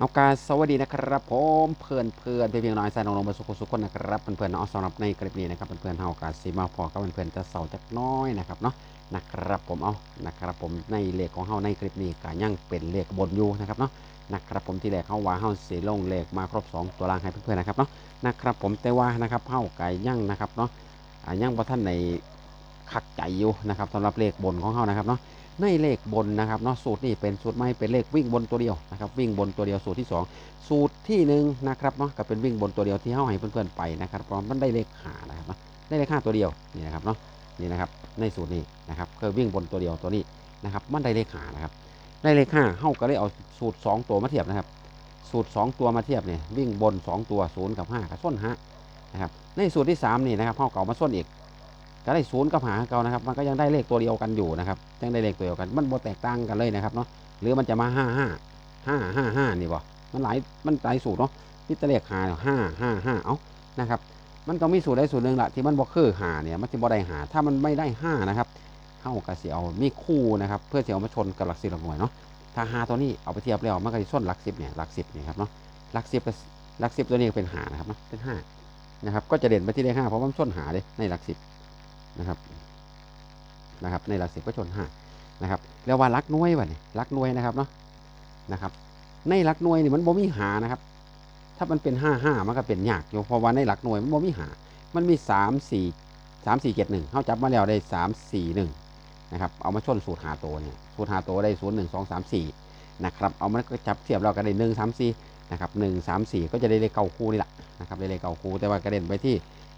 เอาการสวัสดีนะครับผมเพื่อนเพื่อนเพียงน้อยใส่น้องลงมาสุขสุขคนนะครับเพื่อนเพื่อนเนาะสำหรับในคลิปนี้นะครับเพื่อนเพื่อนเฮาการสีมาพอกับเพื่อนเพื่อนจะเสาจักน้อยนะครับเนาะนะครับผมเอานะครับผมในเลขของเฮาในคลิปนี้ก็ยังเป็นเลขบนอยู่นะครับเนาะนะครับผมที่แรกเฮาว่าเฮาสีลงเลขมาครบ 2 ตัวล่างให้เพื่อนๆนะครับเนาะนะครับผมแต่ว่านะครับเฮาไก่ยังนะครับเนาะอ่ายังบ่ท่านในคักใจอยู่นะครับสำหรับเลขบนของเฮานะครับเนาะ ในเลขบนนะครับเนาะสูตรนี้เป็นสูตรไม่เป็นเลขวิ่งบนตัวเดียวนะครับวิ่งบนตัวเดียวสูตรที่ 2 สูตรที่หนึ่งนะครับเนาะก็เป็นวิ่งบนตัวเดียวที่เข้าให้เพื่อนๆไปนะครับเพราะมันได้เลขหานะครับเนาะได้เลขห้าตัวเดียวนี่นะครับเนาะนี่นะครับในสูตรนี้นะครับคือวิ่งบนตัวเดียวตัวนี้นะครับมันได้เลขหานะครับได้เลขห้าเข้าก็เลยเอาสูตร 2 ตัวมาเทียบนะครับ สูตร 2 ตัวมาเทียบเนี่ยวิ่งบน 2 ตัวศูนย์กับ5กับส้นฮะนะครับในสูตรที่3นี่นะครับเข้าเก่ามาส้นอีก ก็ได้ศูนย์กับหาเก่านะครับ มันก็ยังได้เลขตัวเดียวกันอยู่นะครับ ยังได้เลขตัวเดียวกัน มันบ่แตกต่างกันเลยนะครับเนาะ หรือมันจะมาห้าห้าห้าห้าห้านี่บ่มันหลาย มันหลายสูตรเนาะที่จะเลขหาห้าห้าห้าเอ้านะครับ มันก็มีสูตรใดสูตรหนึ่งละที่มันบ่คือหาเนี่ย มันจะบ่ได้หา ถ้ามันไม่ได้ห้านะครับเข้ากระเสียวมีคู่นะครับ เพื่อจะเอามาชนกับหลักสิบหลักหน่วยเนาะ ถ้าหาตัวนี้เอาไปเทียบแล้วมันก็จะส้นหลักสิบเนี่ยหลักสิบเนี่ยครับเนาะ หลักสิบกับหลักสิบตัวนี้เป็นหานะครับเนาะ เป็นห้านะครับ ก็จะเด่นไปที่เลขห้าเพราะมันส้นหาเลยในหลักสิบ นะครับนะครับในหลักสิบก็ชนห้านะครับแล้วว่าลักน่วยวะเนี่ยลักน่วยนะครับเนาะนะครับ ในหลักน่วยนี่มันบ่มีหานะครับ ถ้ามันเป็นห้าห้ามันก็เป็นยากอยู่เพราะว่าในหลักน่วยมันบ่มีหา มันมีสามสี่สามสี่เจ็ดหนึ่งเขาจับมาแล้วได้สามสี่หนึ่งนะครับเอามาชนสูตรหาตัวเนี่ยสูตรหาตัวได้ศูนย์หนึ่งสองสามสี่นะครับเอามันก็จับเทียบเราก็ได้หนึ่งสามสี่นะครับหนึ่งสามสี่ก็จะได้เลขเก้าคู่นี่แหละนะครับได้เลขเก้าคู่แต่ว่ากระเด็นไปที่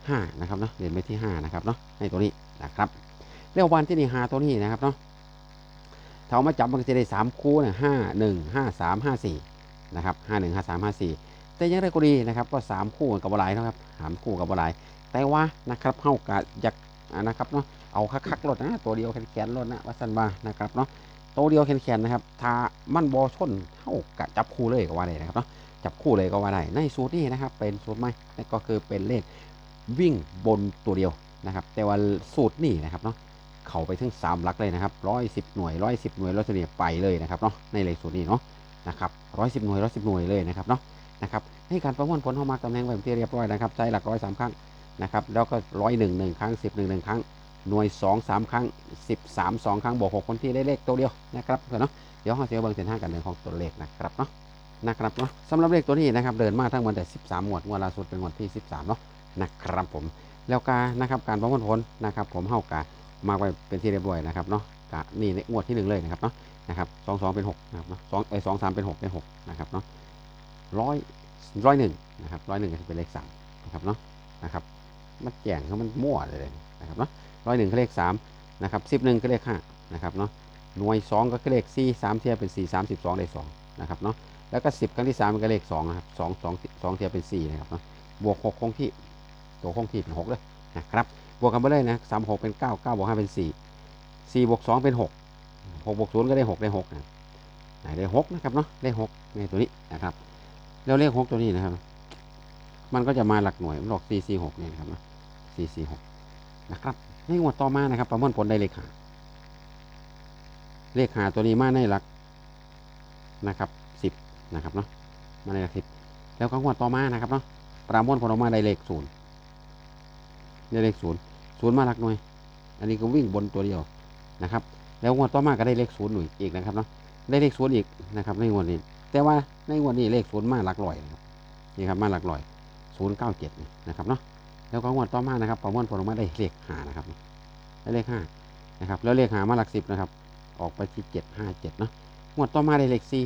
5นะครับเนาะเด่นไปที่5นะครับเนาะในตัวนี้นะครับเรียกวันที่นี่หาตัวนี้นะครับเนาะถ้าเอามาจับมันก็จะได้ 3 คู่เนี่ยห้าหนึ่งห้าสามห้าสี่นะครับห้าหนึ่งห้าสามห้าสี่แต่ยังไรก็ดีนะครับก็สามคู่กับบลายนะครับสามคู่กับบลายแต่ว่านะครับเข้ากะอยากนะครับเนาะเอาคักๆรถนะตัวเดียวแขนๆรถนะวัสันบานะครับเนาะตัวเดียวแขนๆนะครับถ้ามันบอชนเท่ากับจับคู่เลยก็ว่าได้นะครับเนาะจับคู่เลยก็ว่าได้ในสูตรนี้นะครับเป็นสูตรใหม่นั่นก็คือเป็นเลข วิ่งบนตัวเดียวนะครับ แต่ว่าสูตรนี่นะครับเนาะเขาไปถึง3หลักเลยนะครับร้อยสิบหน่วยร้อยสิบหน่วยร้อยสิบไปเลยนะครับเนาะในเลขสูตรนี้เนาะนะครับร้อยสิบหน่วยร้อยสิบหน่วยเลยนะครับเนาะนะครับให้การประมวลผลเข้ามาตำแหน่งไว้เป็นที่เรียบร้อยนะครับใจหลักร้อยสามครั้งนะครับแล้วก็ร้อยหนึ่งหนึ่งครั้งสิบหนึ่งหนึ่งครั้งหน่วยสองสามครั้งสิบสามสองครั้งบวกหกคนที่ได้เลขตัวเดียวนะครับก่อนเนาะเดี๋ยวเราจะเบิ่งเส้นทางการเดินของตัวเลขนะครับเนาะนะครับเนาะสำหรับเลขตัวนี้นะครับเดินมาทั้งวันแต่สิบสามงวดงวดล่าสุดเป็นงวดที่สิบสามเนาะ นะครับผมแล้วกานะครับการประมวลผลนะครับ ผมเฮากามาไว้เป็นที่เรียบร้อยนะครับเนาะกะนี่ในงวดที่หนึ่งเลยนะครับเนาะนะครับสองสองเป็นหกนะครับเนาะสองเอสองสามเป็นหกเป็นหกนะครับเนาะร้อยร้อยหนึ่งนะครับร้อยหนึ่งก็เป็นเลขสามนะครับเนาะนะครับมันแจ่งเขามันมั่วเลยนะครับเนาะร้อยหนึ่งก็เลขสามนะครับสิบหนึ่งก็เลขห้านะครับเนาะหน่วยสองก็เลขสี่สามเทียบเป็นสี่สามสิบสองได้สองนะครับเนาะแล้วก็สิบครั้งที่สามมันก็เลขสองนะครับสองสองสองเทียบเป็นสี่นะครับเนาะบวกหกคงที่ ตัวคงที่เป็นหกเลยนะครับบวกกันไปเลยนะสามหกเป็นเก้าเก้าบวกห้าเป็นสี่สี่บวกสองเป็นหกหกบวกศูนย์ก็ได้หกได้หกนะได้หกนะครับเนาะได้หกในตัวนี้นะครับแล้วเลขหกตัวนี้นะครับ มันก็จะมาหลักหน่วยหลอกสี่สี่หกเนี่ยนะครับนะสี่สี่หกนะครับในงวดต่อมานะครับ ประมวลผลได้เลขหาเลขหาตัวนี้มาในหลักนะครับสิบนะครับเนาะมาในหลักสิบแล้วก็งวดต่อมานะครับเนาะประมวลผลออกมาได้เลขศูนย์ ได้เลขศูนย์ศูนย์มาหลักหน่วย อันนี้ก็วิ่งบนตัวเดียวนะครับ แล้วงวดต่อมาก็ได้เลขศูนย์หน่วยอีกนะครับเนาะได้เลขศูนย์อีกนะครับในงวดนี้ แต่ว่าในงวดนี้เลขศูนย์มาหลักร้อยนะครับนี่ครับมาหลักร้อยศูนย์เก้าเจ็ดนะครับเนาะแล้วก็งวดต่อมานะครับประมวลผลออกมาได้เลขห้านะครับได้เลขห้านะครับแล้วเลขหามาหลักสิบนะครับ ออกไปที่เจ็ดห้าเจ็ดเนาะงวดต่อมาได้เลขสี่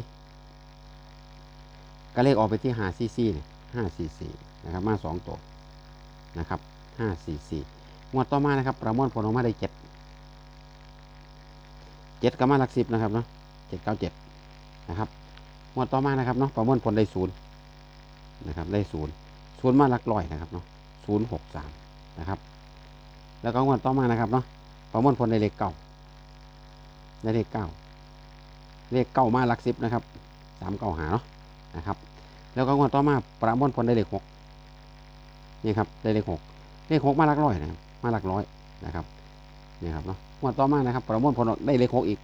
ก็เลขออกไปที่หาซีซีเนี่ยห้าสี่สี่นะครับมาสองตัวนะครับ ห้าสี่สี่งวดต่อมานะครับประมวลผลออกมาได้เจ็ดเจ็ดก็มาหลักสิบนะครับเนาะเจ็ดเก้าเจ็ดนะครับงวดต่อมานะครับเนาะประมวลผลได้ศูนย์นะครับได้ศูนย์ศูนย์มาหลักร้อยนะครับเนาะศูนย์หกสามนะครับ แล้วก็งวดต่อมานะครับเนาะประมวลผลได้เลขเก้าได้เลขเก้าเลขเก้ามาหลักสิบนะครับสามเก้าหาเนาะนะครับ แล้วก็งวดต่อมาประมวลผลได้เลขหกนี่ครับได้เลขหก เลขหกมาหลักร้อยนะครับมาหลักร้อยนะครับนี่ครับเนาะงวดต่อมานะครับ ประมวลผลได้เลขหกอีก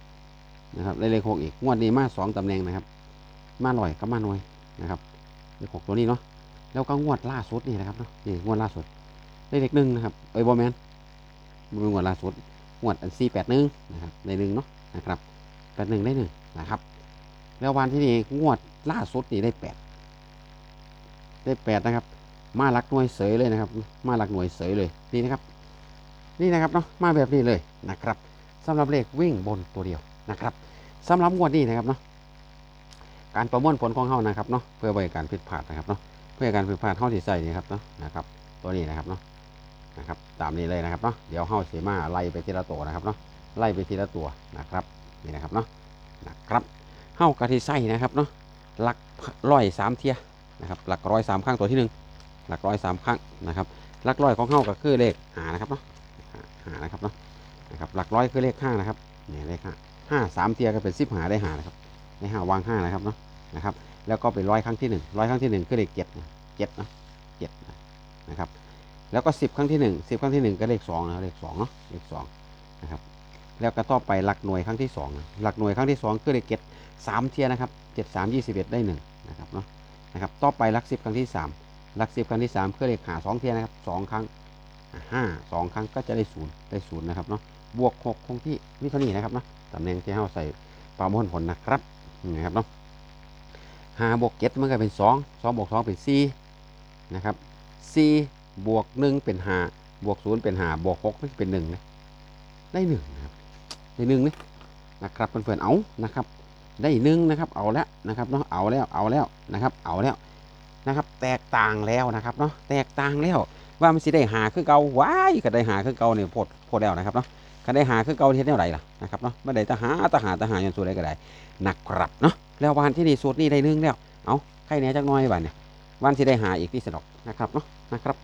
นะครับได้เลขหกอีกงวดนี้มาสองตำแหน่งนะครับ มาลอยกับมาหน่วยนะครับเลขหกตัวนี้เนาะแล้วก็งวดล่าสุดนี่นะครับเนาะนี่งวดล่าสุดได้เลขหนึ่งนะครับเอ้ยบอแมนมืองวดล่าสุดงวดอันสี่แปดหนึ่งนะครับได้หนึ่งเนาะนะครับแปดหนึ่งได้หนึ่งนะครับ แล้ววันที่นี่งวดล่าสุดนี่ได้แปดได้แปดนะครับ มาหลักหน่วยเสยเลยนะครับ มาหลักหน่วยเสยเลยนี่นะครับ นี่นะครับเนาะมาแบบนี้เลยนะครับสำหรับเลขวิ่งบนตัวเดียวนะครับสำหรับงวดนี้นะครับเนาะการประมวลผลของเฮานะครับเนาะเพื่อไว้การผิดพลาดนะครับเนาะเพื่อการผิดพลาดเฮาที่ใส่นี่ครับเนาะนะครับ ตัวนี้นะครับเนาะนะครับตามนี้เลยนะครับเนาะเดี๋ยวเฮาเสีมาไล่ไปทีละตัวนะครับเนาะไล่ไปทีละตัวนะครับนี่นะครับเนาะนะครับเฮากะทิใส่นะครับเนาะหลักร้อยสามเทียนะครับหลักร้อยสามข้างตัวที่หนึ่ง หลักร้อยสามข้งนะครับหลักร้อยของเฮาก็คือเลขหานะครับเนาะหานะครับเนาะนะครับหลักร้อยคือเลขห้านะครับเนี่ยเลขห้าห้าสามเทียก็เป็นสิบหาได้หานะครับในห้าวางห้านะครับเนาะนะครับแล้วก็เป็นร้อยครั้งที่หนึ่งร้อยครั้งที่หนึ่งคือเลขเจ็ดเจ็ดนะเจ็ดนะครับแล้วก็สิบครั้งที่หนึ่งสิบครั้งที่หนึ่งก็เลขสองนะเลขสองเนาะเลขสองนะครับแล้วก็ต่อไปหลักหน่วยครั้งที่สองหลักหน่วยครั้งที่สองคือเลขเจ็ดสามเทียนะครับเจ็ดสามยี่สิบเอ็ดได้หนึ่งนะครับเนาะนะครับต่อไปหลักสิบครั้งที่สาม หลักสิบครั้งที่สามคือเลขหาสองเทียนะครับสองครั้งห้าสองครั้งก็จะได้ศูนย์ได้ศูนย์นะครับเนาะบวกหกคงที่นี่เท่านี้นะครับเนาะตำแหน่งที่เราใส่ประมวลผลนะครับนี่นะครับเนาะห้าบวกเจ็ดมันก็เป็นสองสองบวกสองเป็นสี่นะครับสี่บวกหนึ่งเป็นห้าบวกศูนย์เป็นห้าบวกหกเป็นหนึ่งนะได้หนึ่งนะครับได้หนึ่งนี่นะครับเพื่อนๆเอานะครับ ได้หนึ่งนะครับเอาแล้วนะครับเนาะเอาแล้วเอาแล้วนะครับ เอาแล้ว นะครับ แตกต่างแล้วนะครับเนาะแตกต่างแล้วว่ามันสิได้หาคือเก่าว้ายก็ได้หาคือเก่าเนี่ยโพดโพดแล้วนะครับเนาะก็ได้หาคือเก่าเฮ็ดแนวใดล่ะนะครับเนาะไม่ได้ตะหาตะหาตะหาอย่างสูตรใดก็ได้นะครับเนาะแล้ววันที่นี่สูตรนี้ได้นึงแล้วเอาใครแหน่จักน้อยบัดเนี่ยวันที่ได้หาอีกที่สนอกนะครับเนาะนะครับ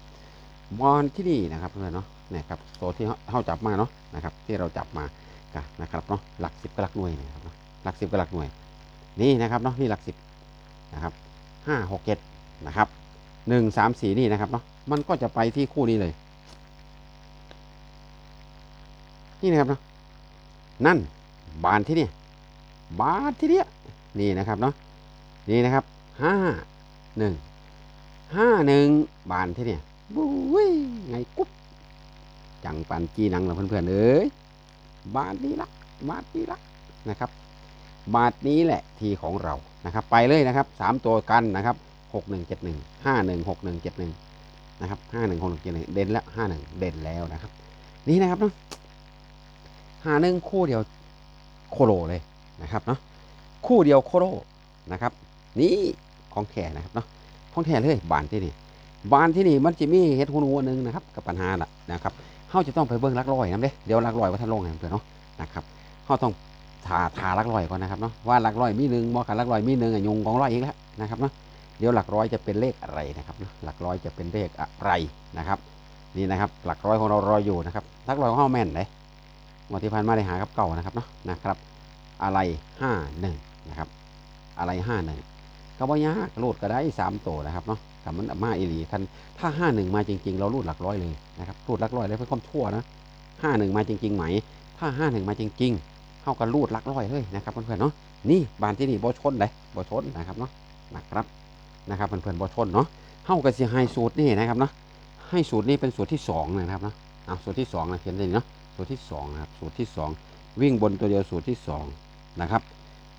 วันที่นี่นะครับเพื่อนเนาะนี่ครับตัวที่เฮาจับมาเนาะนะครับ ที่เราจับมาก็นนะครับเนาะหลักสิบกับหลักหน่วยนะครับหลักสิบกับหลักหน่วย นี่นะครับเนาะนี่หลักสิบนะครับห้าหกเจ็ด นะครับหนึ่งสามสี่นี่นะครับเนาะมันก็จะไปที่คู่นี้เลย นี่นะครับเนาะนั่นบานที่นี่บานที่เนี้ยนี่นะครับเนาะนี่นะครับห้าหนึ่งห้าหนึ่งบานที่เนี่ยบุ้ยไงกุ๊บจังปันจีนังเหรอเพื่อนๆเอ้ยบาทนี้ละบาทนี้ละนะครับ บาทนี้แหละทีของเรานะครับ ไปเลยนะครับสามตัวกันนะครับ หกหนึ่งเจ็ดหนึ่งห้าหนึ่งหกหนึ่งเจ็ดหนึ่งนะครับห้าหนึ่งหกหนึ่งเจ็ดหนึ่งเด่นแล้วห้าหนึ่งเด่นแล้วนะครับ นี่นะครับเนาะห้าหนึ่งคู่เดียวโคโลเลยนะครับเนาะคู่เดียวโคโลนะครับ นี่ของแท้นะครับเนาะของแท้เลยบานที่นี่บานที่นี่มันจะมีเฮ็ดหูหนูอันหนึงนะครับกับปัญหาละนะครับเขาจะต้องไปเบิ้งลักลอยน้ำเด้เดี๋ยวลักลอยว่าท่านลงให้เพื่อนเนาะนะครับเขาต้องทาทาลักลอยก่อนนะครับเนาะว่าลักลอยมีหนึ่งบ่ขันลักลอยมีหนึ่งอะยุงกองร้อยอีกแล้วนะครับเนาะ เดี๋ยวหลักร้อยจะเป็นเลขอะไรนะครับ หลักร้อยจะเป็นเลขอะไรนะครับ นี่นะครับ หลักร้อยของเรารออยู่นะครับหลักร้อยของเราแม่นเลยงวดที่ผ่านมาได้หากับเก่านะครับเนาะนะครับ อะไรห้าหนึ่งนะครับ อะไรห้าหนึ่งก็บ่ยากรูดก็ได้สามตัวนะครับเนาะแต่มันมาอีหลีคันถ้าห้าหนึ่งมาจริง ๆ เรารูดหลักร้อยเลยนะครับรูดหลักร้อยเลยเพื่อความชั่วนะห้าหนึ่งมาจริง ๆ ไหม ถ้าห้าหนึ่งมาจริง ๆเข้ากันรูดหลักร้อยเลยนะครับเพื่อนๆเนาะนี่บานที่นี่บ่ชนเลยบ่ชนนะครับเนาะนะครับ นะครับเพื่อนๆบอชนเนาะเฮาก็สิให้สูตรนี่นะครับเนาะให้สูตรนี้เป็นสูตรที่สองนะครับเนาะเอาสูตรที่สองนะเขียนเลยเนาะสูตรที่สองนะครับสูตรที่สองวิ่งบนตัวเดียวสูตรที่สองนะครับ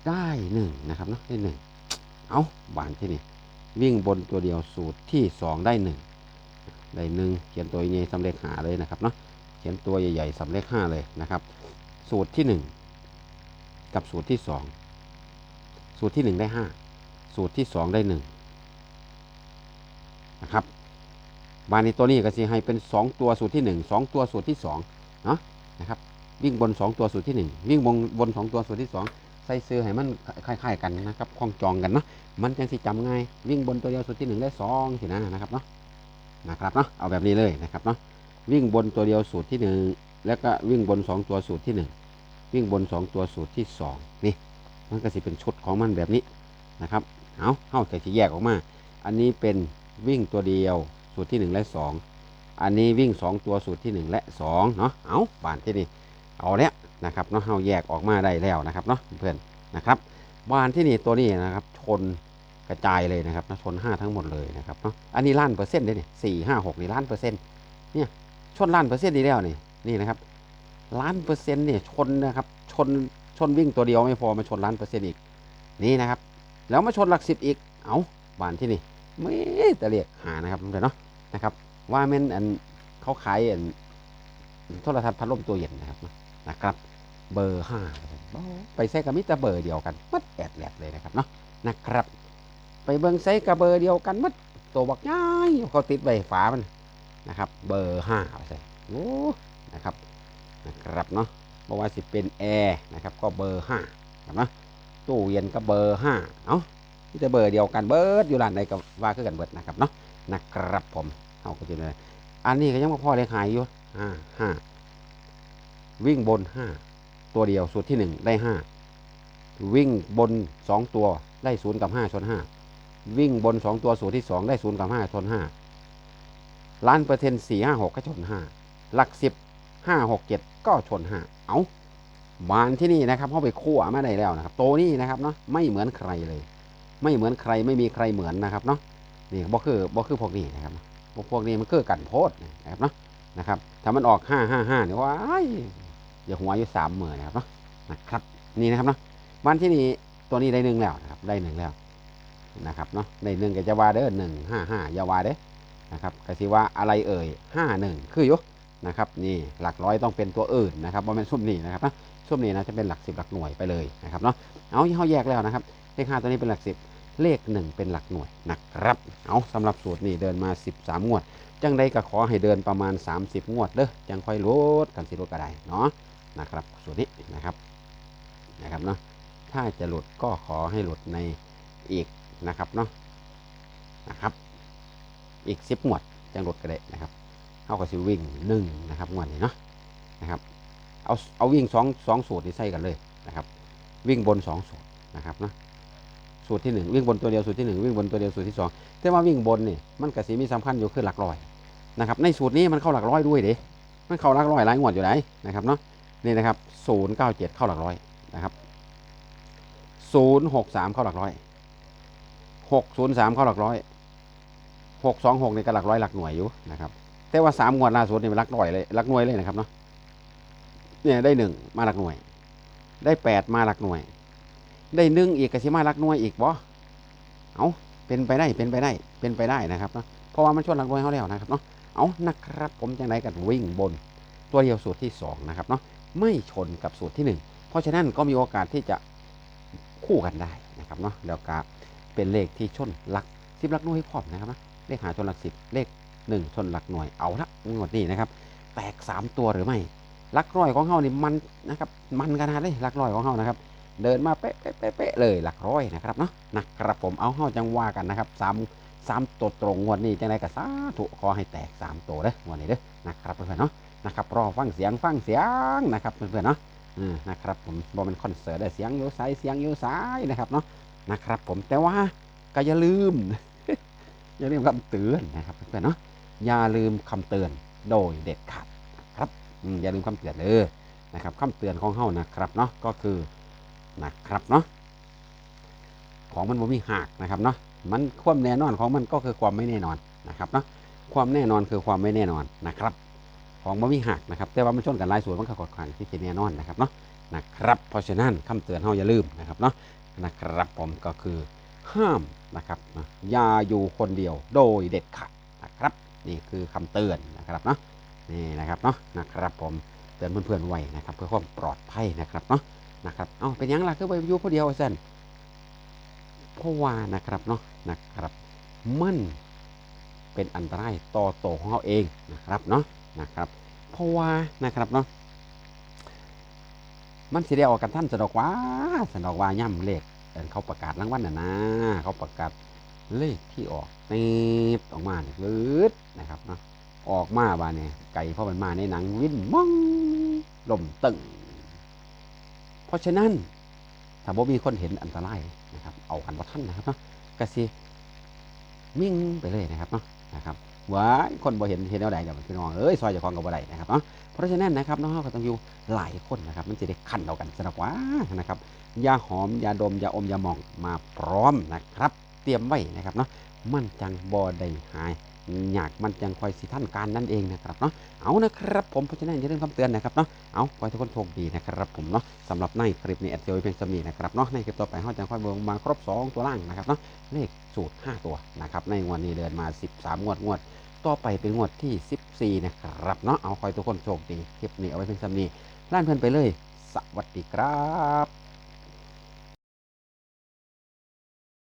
ได้หนึ่งนะครับเนาะได้หนึ่งเอาบานที่นี่วิ่งบนตัวเดียวสูตรที่สองได้หนึ่งได้หนึ่งเขียนตัวใหญ่สำเร็จหาเลยนะครับเนาะเขียนตัวใหญ่ๆสำเร็จห้าเลยนะครับ สูตรที่หนึ่งกับสูตรที่สองสูตรที่หนึ่งได้ห้าสูตรที่สองได้ห นะครับบานนี้ตัวนี้ก็สิให้เป็น 2 ตัวสูตรที่ 1 2 ตัวสูตรที่2เนาะนะครับวิ่งบน 2 ตัวสูตรที่ 1 วิ่งบนบน 2 ตัวสูตรที่ 2 ใส่ซื้อให้มันคล้ายๆกันนะครับคล้องจองกันเนาะมันจังสิจำง่ายวิ่งบนตัวเดียวสูตรที่1ได้2สินะนะครับเนาะนะครับเนาะเอาแบบนี้เลยนะครับเนาะวิ่งบนตัวเดียวสูตรที่ 1 แล้วก็วิ่งบน 2 ตัวสูตรที่ 1 วิ่งบน 2 ตัวสูตรที่ 2 นี่ มันก็สิเป็นชุดของมันแบบนี้นะครับเอาเข้าใจที่แยกออกมา อันนี้เป็น วิ่งตัวเดียว สูตรที่ 1 และ 2 อันนี้วิ่ง 2 ตัวสูตรที่ 1 และ2เนาะเอาบานที่นี่เอาแล้วนะครับเนาะเฮาแยกออกมาได้แล้วนะครับเนาะเพื่อนนะครับบานที่นี่ตัวนี้นะครับชนกระจายเลยนะครับนะชนห้าทั้งหมดเลยนะครับเนาะอันนี้ล้านเปอร์เซ็นต์เลยนี่สี่ห้าหกนี่ล้านเปอร์เซ็นต์เนี่ยชนล้านเปอร์เซ็นต์ดีแล้วนี่นี่นะครับล้านเปอร์เซ็นต์เนี่ยชนนะครับชนชนวิ่งตัวเดียวไม่พอมาชนล้านเปอร์เซ็นต์อีกนี่นะครับแล้วมาชนหลักสิบอีกเอาบานที่นี่ ไม่แต่เรียกหานะครับเดี๋ยวเนาะนะครับ ว่าแม่นอันเขาขายอันโทรทัศน์พัดลมตัวเย็นนะครับนะครับ เบอร์ห้าไปใส่กับมิตรเบอร์เดียวกันมัดแอดแลดเลยนะครับเนาะนะครับ ไปเบิ่งใส่กับเบอร์เดียวกันมัดตัวบักง่ายเขาติดไว้ฝามันนะครับ เบอร์ห้าใส่โอ้นะครับนะครับเนาะบอกว่าสิเป็นแอร์นะครับ ก็เบอร์ห้าครับนะตู้เย็นก็เบอร์ห้าเอ้า ที่จะเบอร์เดียวกันเบิร์ดอยู่ร้านใดก็ว่าคือกันเบิร์ดนะครับเนาะนะครับผมเอาก็จะเลยอันนี้ก็ยังมาพ่อเลขหายอยู่ห้าห้าวิ่งบนห้าตัวเดียวสูตรที่หนึ่งได้ห้าวิ่งบนสองตัวได้ศูนย์กับห้าชนห้าวิ่งบนสองตัวสูตรที่สองได้ศูนย์กับห้าชนห้าล้านเปอร์เซ็นต์สี่ห้าหกก็ชนห้าหลักสิบห้าหกเจ็ดก็ชนห้าเอาบานที่นี่นะครับเขาไปคั่วมาได้แล้วนะครับ โตนี้นะครับเนาะไม่เหมือนใครเลย ไม่เหมือนใครไม่มีใครเหมือนนะครับเนาะนี่บ่คือบ่คือพวกนี้นะครับพวกพวกนี้มันคือกันโพดนะครับเนาะนะครับถ้ามันออกห้าห้าห้าเนี่ยว้ายอย่าหัวอยู่สามหมื่นนะครับเนาะนะครับนี่นะครับเนาะวันที่นี่ตัวนี้ได้หนึ่งแล้วนะครับได้หนึ่งแล้วนะครับเนาะได้หนึ่งก็จะว่าเด้อหนึ่งห้าห้าอย่าว่าเด้อนะครับก็สิว่าอะไรเอ่ยห้าหนึ่งคืออยุนะครับนี่หลักร้อยต้องเป็นตัวอื่นนะครับบ่แม่นซุ่มนี่นะครับนะซุ่มนี่นะจะเป็นหลักสิบหลักหน่วยไปเลยนะครับเนาะเอาเขาแยกแล้วนะครับ เลขห้าตัวนี้เป็นหลักสิบเลขหนึ่งเป็นหลักหน่วยนะครับ เอาสำหรับสูตรนี้เดินมา 13 งวด จังใดก็ขอให้เดินประมาณ 30 งวดเด้อจังค่อยลดกันสิลดก็ได้เนาะนะครับ สูตรนี้นะครับนะครับเนาะถ้าจะหลุดก็ขอให้หลุดในอีกนะครับเนาะนะครับ อีก 10 งวดจังหลุดก็ได้นะครับเขาก็สิวิ่งหนึ่งนะครับงวดนี้เนาะนะครับเอาเอาวิ่งสองสองสูตรนี่ใส่กันเลยนะครับ วิ่งบนสองสูตรนะครับเนาะ สูตรที่หนึ่งวิ่งบนตัวเดียวสูตรที่หนึ่งวิ่งบนตัวเดียวสูตรที่สองแต่ว่าวิ่งบนนี่มันกระสีมีสำคัญอยู่คือหลักร้อยนะครับในสูตรนี้มันเข้าหลักร้อยด้วยเด้มันเข้าหลักร้อยหลายงวดอยู่ไหนนะครับเนาะนี่นะครับศูนย์เก้าเจ็ดเข้าหลักร้อยนะครับศูนย์หกสามเข้าหลักร้อยหกศูนย์สามเข้าหลักร้อยหกสองหกนี่ก็หลักร้อยหลักหน่วยอยู่นะครับแต่ว่าสามงวดล่าสุดนี่มันหลักร้อยเลยหลักหน่วยเลยนะครับเนาะเนี่ยได้หนึ่งมาหลักหน่วย ได้แปดมาหลักหน่วย ได้หนึ่งอีกกสิมารักหน่วยอีกบ่เอาเป็นไปได้เป็นไปได้เป็นไปได้นะครับเนาะเพราะว่ามันชนรักหน่วยเขาแล้วนะครับเนาะเอานะครับผมจังไรกันวิ่งบน ตัวเดียวสูตรที่สองนะครับเนาะไม่ชนกับสูตรที่หนึ่งเพราะฉะนั้นก็มีโอกาสที่จะคู่กันได้นะครับเนาะแล้วก็เป็นเลขที่ชนหลักสิบหลักหน่วยพร้อมนะครับนะเลขหาชนหลักสิบเลขหนึ่งชนหลักหน่วยเอาละงวดนี้นะครับแตกสามตัวหรือไม่หลักร้อยของเฮานี่มันนะครับมันขนาดเลยหลักร้อยของเฮานะครับ เดินมาเป๊ะเป๊ะเป๊ะเลยหลักร้อยนะครับเนาะนะครับผมเอาเฮาจังว่ากันนะครับสามสามตัวตรงงวดนี้จังไรก็สาธุขอให้แตกสามตัวเด้องวดนี้เด้อนะครับเพื่อนๆเนาะนะครับรอฟังเสียงฟังเสียงนะครับเพื่อนๆเนาะอืมนะครับผมบอกเป็นคอนเสิร์ตได้เสียงอยู่สายเสียงอยู่สายนะครับเนาะนะครับผมแต่ว่าก็อย่าลืมอย่าลืมคำเตือนนะครับเพื่อนๆเนาะอย่าลืมคำเตือนโดยเด็ดขาดนะครับอย่าลืมคำเตือนเลยนะครับคำเตือนของเฮานะครับเนาะก็คือ นะครับเนาะของมันบ่มีหักนะครับเนาะมันความแน่นอนของมันก็คือความไม่แน่นอนนะครับเนาะความแน่นอนคือความไม่แน่นอนนะครับ ของบ่มีหักนะครับ แต่ว่ามันชนกันหลายส่วนมันก็กดขันที่จะแน่นอนนะครับเนาะนะครับ เพราะฉะนั้นคำเตือนเฮาอย่าลืมนะครับเนาะนะครับผมก็คือห้ามนะครับนะอย่าอยู่คนเดียวโดยเด็ดขาดนะครับ นี่คือคำเตือนนะครับเนาะนี่นะครับเนาะนะครับผมเตือนเพื่อนๆไว้นะครับ เพื่อความปลอดภัยนะครับเนาะ นะครับเอาเป็นยังล่ะคือไปอยู่ผู้เดียวเส้นเพราะว่านะครับเนาะนะครับมันเป็นอันตรายต่อโตวของเขาเองนะครับเนาะนะครับ เพราะว่านะครับเนาะมันสิได้ออกกันท่านสะดอกว่าสะดอกว่าย่ำเลขเอิ่นเขาประกาศรางวัลน่ะนะเขาประกาศเลขที่ออกเน็บออกมาเนี่ยลืดนะครับเนาะออกมาบ้านเนี่ยไก่พราะมันมาในหนังวินมั่งลมตึง เพราะฉะนั้นถ้าบ่มีคนเห็นอันตรายนะครับ เอากันว่าท่านนะครับเนาะกสิมิ่งไปเลยนะครับเนาะนะครับว้าคนบ่เห็นเห็นแนวใดเดี๋ยวพี่น้องเอ้ยซอยจะคลองกับบ่ได้นะครับเนาะเพราะฉะนั้นนะครับน้องเราก็ต้องอยู่หลายคนนะครับ มันจะได้คันเอากันสำหรับว่านะครับยาหอมยาดมยาอมยาหมองมาพร้อมนะครับ เตรียมไว้นะครับเนาะมันจังบ่ได้หาย อยากมันจังคอยสิท่านการนั่นเองนะครับเนาะเอานะครับผมเพราะฉะนั้นอย่าลืมคำเตือนนะครับเนาะเอาขอให้ทุกคนโชคดีนะครับผมเนาะสำหรับในคลิปนี้แอดเซลเพียงสมีนะครับเนาะในคลิปต่อไปเราจะค่อยเบิ่งมาครบ 2 ตัวล่างนะครับเนาะเลขสูตร 5 ตัวนะครับในงวดนี้เดินมา 13 งวดงวดต่อไปเป็นงวดที่ 14 นะครับเนาะเอาคอยทุกคนโชคดีคลิปนี้เอาไว้เพียงสำนีล่านเพื่อนไปเลย สวัสดีครับ